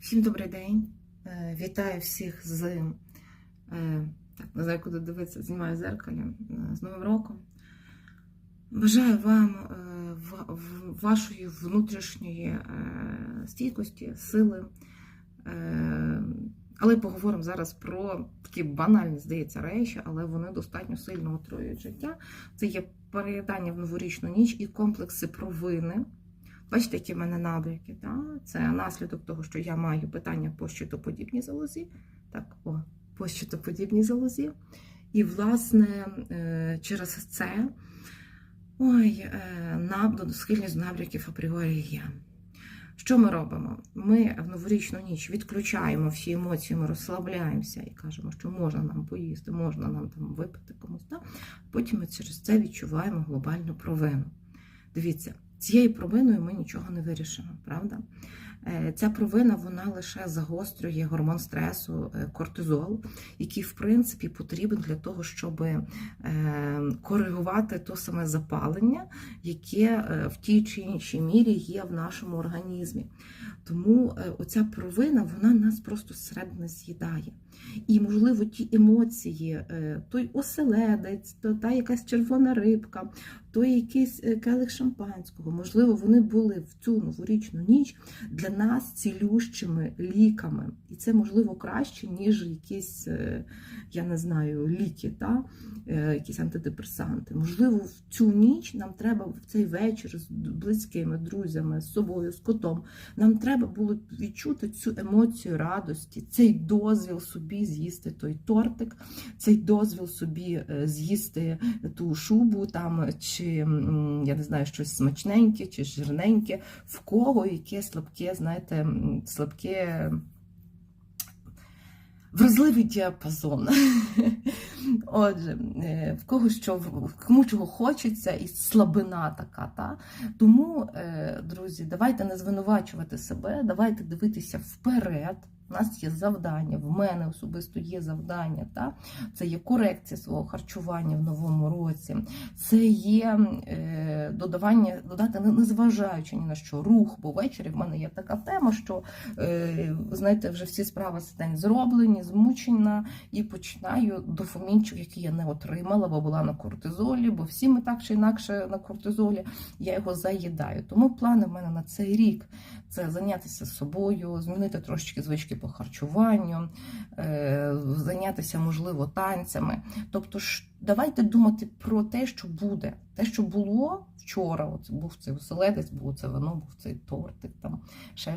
Всім добрий день. Е, Вітаю всіх з е, так, не знаю, куди дивитися, знімаю зеркалі е, з Новим роком. Бажаю вам вашої внутрішньої стійкості, сили. Але поговоримо зараз про такі банальні, здається, речі, але вони достатньо сильно отруюють життя. Це є переїдання в новорічну ніч і комплекси провини. Бачите, які в мене набряки. Да? Це наслідок того, що я маю питання по щитоподібній залозі. Так, о, по щитоподібній залозі. І, власне, е, через це ой, е, схильність до апріорі є. Що ми робимо? Ми в новорічну ніч відключаємо всі емоції, ми розслабляємося і кажемо, що можна нам поїсти, можна нам там випити комусь. Да? Потім ми через це відчуваємо глобальну провину. Дивіться, цією провиною ми нічого не вирішимо, правда? Е, Ця провина вона лише загострює гормон стресу е, кортизол, який, в принципі, потрібен для того, щоб е, коригувати то саме запалення, яке в тій чи іншій мірі є в нашому організмі. Тому оця провина вона нас просто зсередини з'їдає. І, можливо, ті емоції, той оселедець, та якась червона рибка, той якийсь е, келих шампанського, можливо, вони були в цю новорічну ніч для нас цілющими ліками. І це можливо краще, ніж якісь, е, я не знаю, ліки, та? е, якісь антидепресанти. Можливо, в цю ніч нам треба в цей вечір з близькими друзями, з собою, з котом. Нам треба було відчути цю емоцію радості, цей дозвіл собі з'їсти той тортик, цей дозвіл собі з'їсти ту шубу там, чи м, я не знаю, щось смачненьке, чи жирненьке, в кого яке слабке, знаєте, слабке. Вразливий діапазон. Отже, е, в кого що кому чого хочеться, і слабина така. Та? Тому, е, друзі, давайте не звинувачувати себе, давайте дивитися вперед. У нас є завдання, в мене особисто є завдання. Та? Це є корекція свого харчування в новому році, це є е, додавання, додати, незважаючи ні на що, рух, бо ввечері в мене є така тема, що е, знаєте, вже всі справи за день зроблені, змучена, і починаю дофамінчик, який я не отримала, бо була на кортизолі, бо всі ми так чи інакше на кортизолі, я його заїдаю. Тому плани в мене на цей рік це зайнятися собою, змінити трошечки звички по харчуванню, е, зайнятися, можливо, танцями. Тобто, давайте думати про те, що буде. Те, що було вчора, от був цей оселедець, було це вино, був цей тортик, там ще